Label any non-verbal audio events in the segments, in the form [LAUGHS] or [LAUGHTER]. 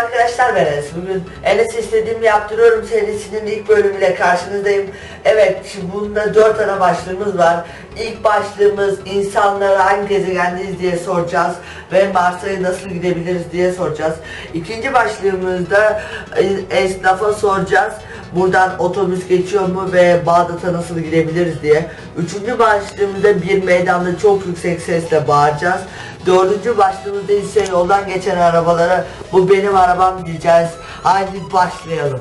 arkadaşlar ben Enes. Bugün Enes istediğimi yaptırıyorum serisinin ilk bölümüyle karşınızdayım. Evet şimdi bunda dört ana başlığımız var. İlk başlığımız insanlara hangi gezegendeyiz diye soracağız. Ve Mars'a nasıl gidebiliriz diye soracağız. İkinci başlığımızda e, esnafa soracağız. Buradan otobüs geçiyor mu ve Bağdat'a nasıl gidebiliriz diye. Üçüncü başlığımızda bir meydanda çok yüksek sesle bağıracağız. Dördüncü başlığımızda ise yoldan geçen arabalara bu benim arabam diyeceğiz. Haydi başlayalım.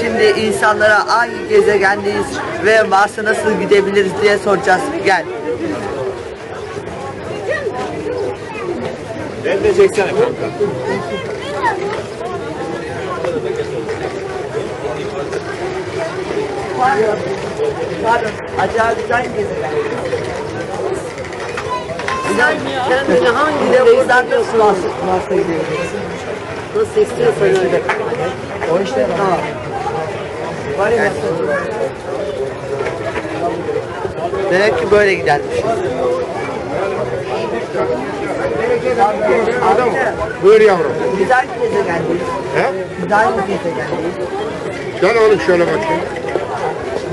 Şimdi insanlara hangi gezegendeyiz ve Mars'a nasıl gidebiliriz diye soracağız. Gel. Ben de çeksene kanka. Pardon. Biz hangi gezegen? Sen, sen beni hangi gezegendesin? Mars'a Mars'a gidiyoruz. Nasıl istiyorsan öyle. O işte tamam. Var ya Demek ki böyle gidermiş. Adam Buyur yavrum. Biz hangi gezegendeyiz? He? Biz hangi gezegendeyiz? Gel oğlum şöyle bakayım.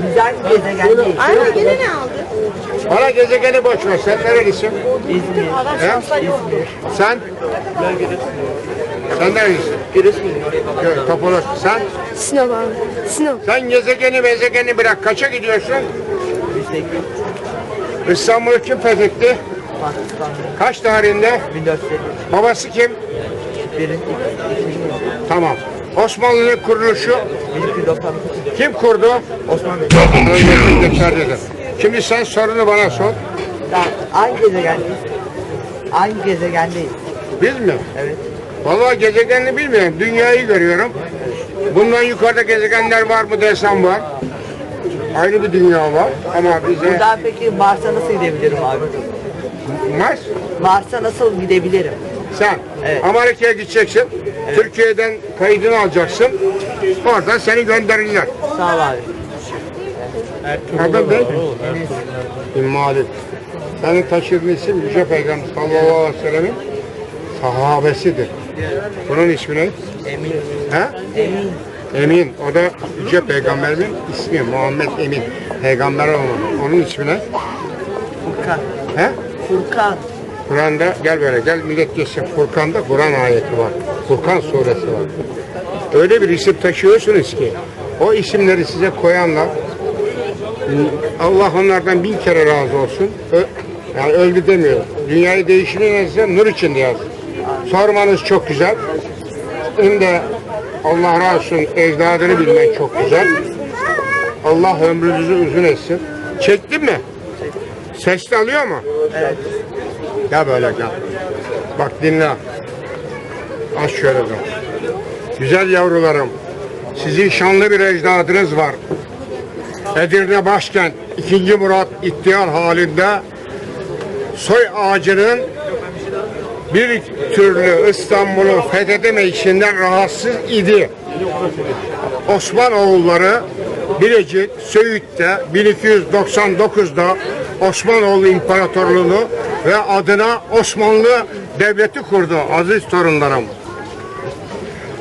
Biz hangi gezegendeyiz? Anne yine ne aldın? Bana gezegeni boş ver. Sen nerelisin? İzmir. He? İzmir. Sen? Sen nerelisin? Giresun. Topolos. Sen? Sinop abi. Sinop. Sen gezegeni mezegeni bırak. Kaça gidiyorsun? 18. İstanbul'u kim fethetti? Kaç tarihinde? 1453. Babası kim? Birin. İkinci. Tamam. Osmanlı'nın kuruluşu 1290. kim kurdu? Osman Bey. Şimdi sen sorunu bana sor. Tamam. Hangi gezegendeyiz? Hangi gezegendeyiz? Biz mi? Evet. Vallahi gezegenini bilmiyorum. Dünyayı görüyorum. Bundan yukarıda gezegenler var mı desem var. Ayrı bir dünya var ama bize Buradan peki Mars'a nasıl gidebilirim abi? Mars Mars'a nasıl gidebilirim? sen Evet. Amerika'ya gideceksin. Türkiye'den kaydını alacaksın. Oradan seni gönderirler. Sağ ol abi. Adın ne? İmmalit. Senin taşıdığın isim Yüce Peygamber sallallahu aleyhi ve sellemin sahabesidir. Bunun ismi ne? Emin. He? Emin. Emin. O da Yüce Peygamberin ismi Muhammed Emin. Peygamber olmadı. Onun ismi ne? Furkan. He? Furkan. Kur'an'da gel böyle gel millet geçsin. Furkan'da Kur'an ayeti var. Furkan suresi var. Öyle bir isim taşıyorsunuz ki o isimleri size koyanlar Allah onlardan bin kere razı olsun. Ö- yani öldü demiyorum. Dünyayı değiştirin size nur içinde yaz. Sormanız çok güzel. Şimdi Allah razı olsun ecdadını bilmek çok güzel. Allah ömrünüzü uzun etsin. Çektin mi? Sesli alıyor mu? Evet. Gel böyle gel. Bak dinle. Aç şöyle dur. Güzel yavrularım. Sizin şanlı bir ecdadınız var. Edirne başkent 2. Murat ihtiyar halinde soy ağacının bir türlü İstanbul'u fethedemeyişinden rahatsız idi. Osmanoğulları Bilecik, Söğüt'te 1299'da Osmanoğlu İmparatorluğunu ve adına Osmanlı Devleti kurdu aziz torunlarım.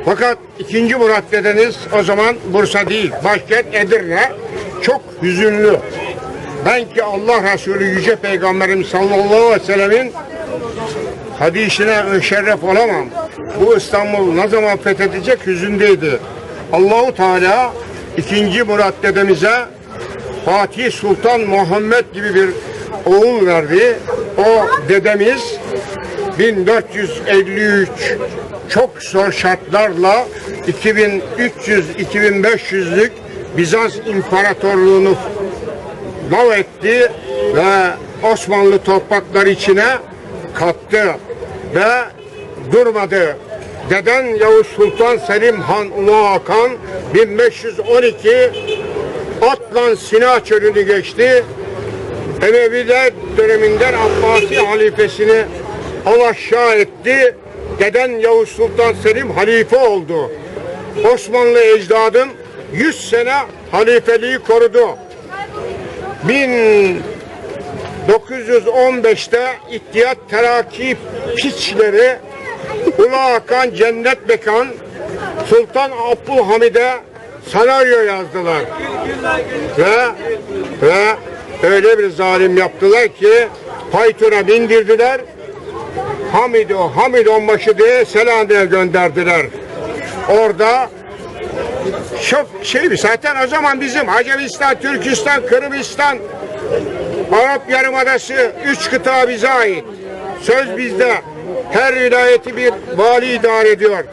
Fakat 2. Murat dedeniz o zaman Bursa değil, başkent Edirne çok hüzünlü. Ben ki Allah Resulü Yüce Peygamberim sallallahu aleyhi ve sellemin hadisine şeref olamam. Bu İstanbul ne zaman fethedecek hüzündeydi. Allahu Teala 2. Murat dedemize Fatih Sultan Muhammed gibi bir oğul verdi. O dedemiz 1453 çok zor şartlarla 2300-2500'lük Bizans İmparatorluğunu lav etti ve Osmanlı toprakları içine kattı ve durmadı. Deden Yavuz Sultan Selim Han Ulu Hakan 1512 Atlan Sina çölünü geçti. Emeviler döneminden Abbasi halifesini alaşağı etti. Deden Yavuz Sultan Selim halife oldu. Osmanlı ecdadım 100 sene halifeliği korudu. 915'te İttihat Terakki piçleri Ulu Hakan Cennet Bekan Sultan Abdülhamid'e senaryo yazdılar. Ve ve öyle bir zalim yaptılar ki Paytun'a bindirdiler. Hamido, Hamid onbaşı diye Selanik'e gönderdiler. Orada çok şey zaten o zaman bizim Hacemistan, Türkistan, Kırgızistan, Arap Yarımadası üç kıta bize ait. Söz bizde. Her vilayeti bir vali idare ediyor.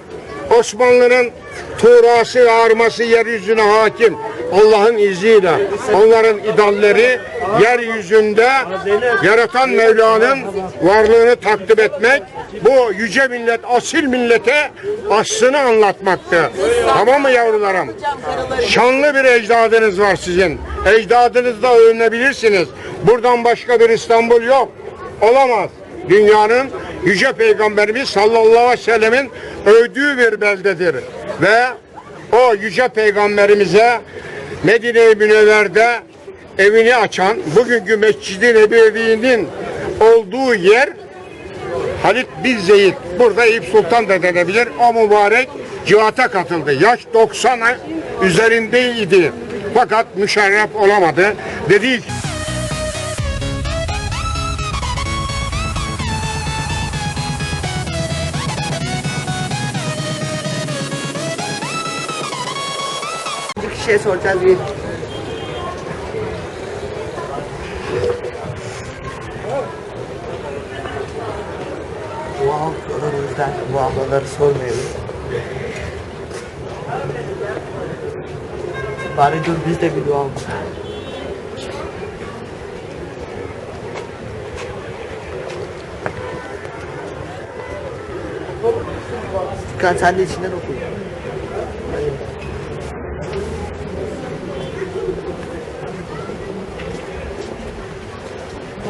Osmanlı'nın tuğrası ve arması yeryüzüne hakim. Allah'ın izniyle onların idalleri yeryüzünde yaratan Mevla'nın varlığını takdim etmek bu yüce millet asil millete aslını anlatmaktı. Tamam mı yavrularım? Şanlı bir ecdadınız var sizin. Ecdadınızla övünebilirsiniz. Buradan başka bir İstanbul yok. Olamaz. Dünyanın yüce peygamberimiz sallallahu aleyhi ve sellemin övdüğü bir beldedir. Ve o yüce peygamberimize Medine-i Münevver'de evini açan bugünkü Mescid-i Nebevi'nin olduğu yer Halit bin Zeyd. Burada Eyüp Sultan da denebilir. O mübarek cihata katıldı. Yaş 90 üzerindeydi. Fakat müşerref olamadı. Dedi kişiye soracağız bir. Bu ablalar o yüzden bu ablaları sormayalım. Bari dur biz de bir dua oku. Furkan sen de içinden oku.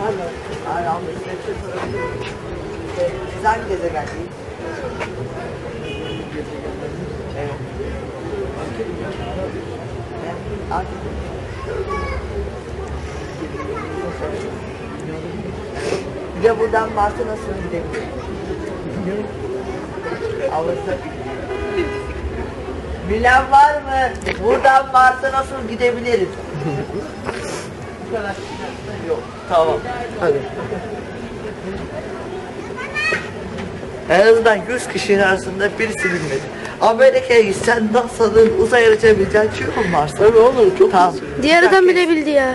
Hayır abi size bir şey sorabilir miyim? Ee, Siz hangi gezegendeyiz? Evet. Hangi? Bir de buradan Mars'a nasıl gidebilir? Avrasya. Bilen var mı? Buradan Mars'a nasıl gidebiliriz? Bu [LAUGHS] kadar. Yok. Tamam. Hadi. En azından 100 kişinin arasında birisi bilmedi. Amerika'ya gitsen NASA'nın uzay aracına bineceksin çıkıyor mu Mars'a? Tabii olur çok tamam. Diğer adam bile bildi ya.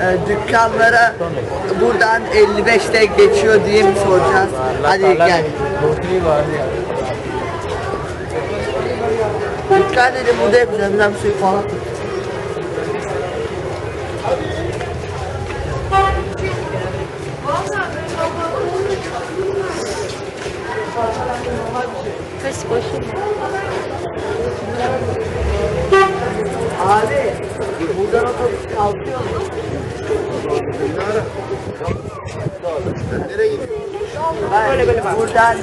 Ee, dükkanlara buradan 55'te geçiyor diye mi soracağız? Hadi gel. Dedim burada yapacağım. Ben suyu falan tut. Kaç boşum. Abi buradan otobüs kalkıyor mu? Böyle böyle bak. Buradan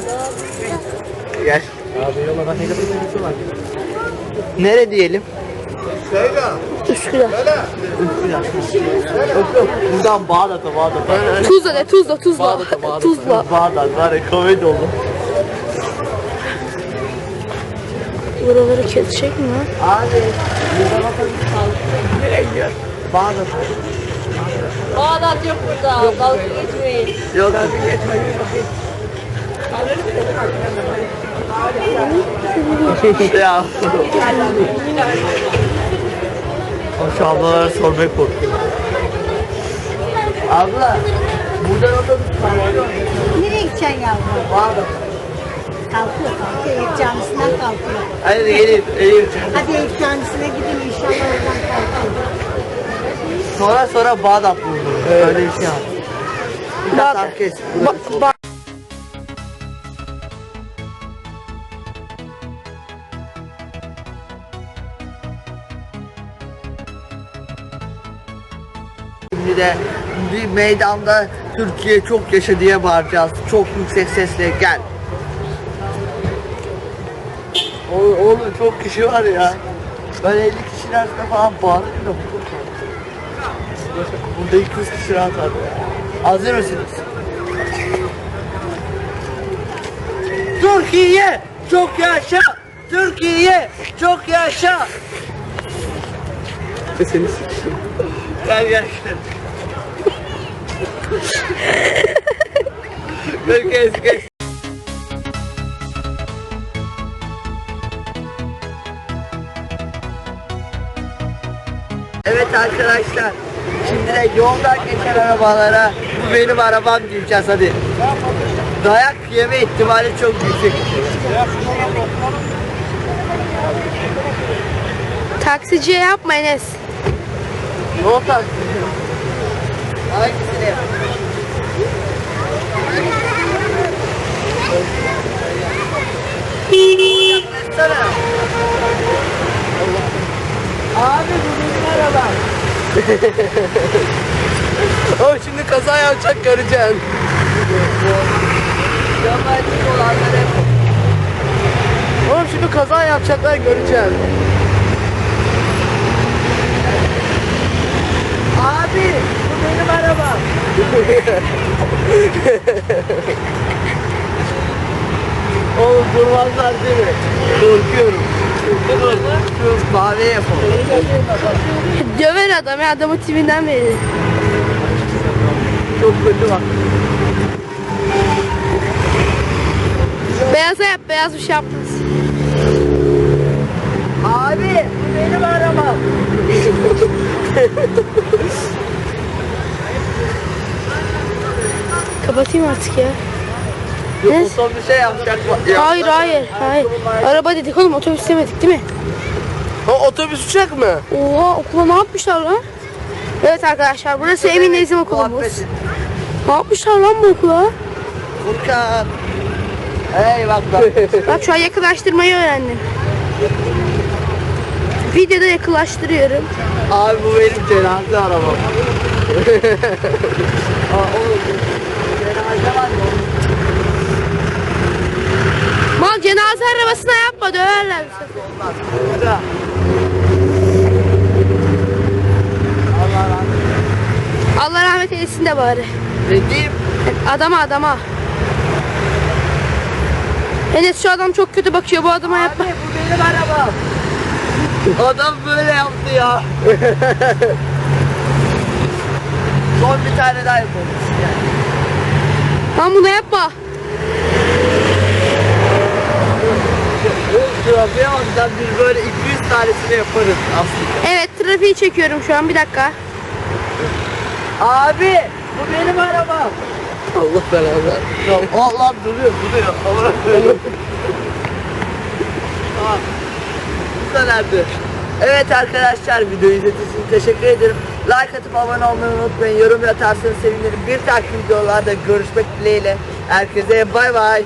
Gel. Abi yola bak ne var. Nere diyelim? Üsküdar. Yok yok. Buradan Bağdat'a Bağdat'a. Tuzla de Tuzla Tuzla. Bağdat'a Bağdat'a. Tuzla. Bağdat var ya komedi oldu. Buraları kesecek mi lan? Abi buradan kalkıyor. Nereye gidiyor? Bağdat'a. Bağdat yok burada. Dalga geçmeyin. Yok abi geçme. Ya. O şu ablalara sormayı korkuyorum. Abla, buradan otobüs kalkıyor. Nereye gideceksin yavrum? Bağdat. Kalkıyor kalkıyor. Eyüp Camisi'nden kalkıyor. Hadi Elif, Elif. Hadi Eyüp Camisi'ne gidin inşallah oradan kalkıyor. Sonra sonra Bağdat buldum. Öyle bir şey yap. Bir Bağdat. Ba- Şimdi de bir meydanda Türkiye çok yaşa diye bağıracağız. Çok yüksek sesle gel. Oğlum, çok kişi var ya. Ben 50 kişinin arasında falan bağırıyorum. Burada 200 kişi rahat var ya. Hazır mısınız? Türkiye çok yaşa! Türkiye çok yaşa! Seni Gel gel. Gel gel gel. Evet arkadaşlar. Şimdi de yoldan geçen arabalara bu benim arabam diyeceğiz hadi. Dayak yeme ihtimali çok yüksek. Taksiciye yapma Enes. Ne oldu? Hangisini? Abi bu benim arabam. O şimdi kaza yapacak göreceksin. Yabancı olanları Oğlum şimdi kaza yapacaklar göreceksin. Abi bu benim arabam. [LAUGHS] Oğlum durmazlar değil mi? Korkuyorum. Şu mavi yapalım. Döver adam ya adamın tipinden belli. Çok kötü bak. Beyaza yap beyaz bir şey yapmaz. Abi bu benim arabam. [LAUGHS] Kapatayım artık ya. Ne? otobüse yapacak. Hayır hayır hayır. Araba dedik oğlum otobüs demedik değil mi? O otobüs uçak mı? Oha okula ne yapmışlar lan? Evet arkadaşlar burası Emin Nezim okulumuz. Muhabbeti. Ne yapmışlar lan bu okula? Furkan. Hey bak bak. Bak şu an yakınlaştırmayı öğrendim. Videoda yakınlaştırıyorum. Abi bu benim cenaze arabam. [LAUGHS] Aa, oğlum. Mal cenaze arabasına yapma döverler. Olmaz. Burada. Allah rahmet Allah rahmet eylesin de bari. Dediğim Adama adama. Enes şu adam çok kötü bakıyor bu adama yapma. Abi bu benim arabam. Adam böyle yaptı ya. [LAUGHS] Son bir tane daha yapalım. Lan bunu yapma. Trafiğe baksan biz böyle 200 tanesini yaparız aslında. Evet trafiği çekiyorum şu an bir dakika. Abi bu benim arabam. Allah belanı. Allah duruyor duruyor. Allah Tamam. Bu kadardı. Evet arkadaşlar videoyu izlediğiniz için teşekkür ederim. Like atıp abone olmayı unutmayın. Yorum yatarsanız sevinirim. Bir takip videolarda görüşmek dileğiyle. Herkese bay bay.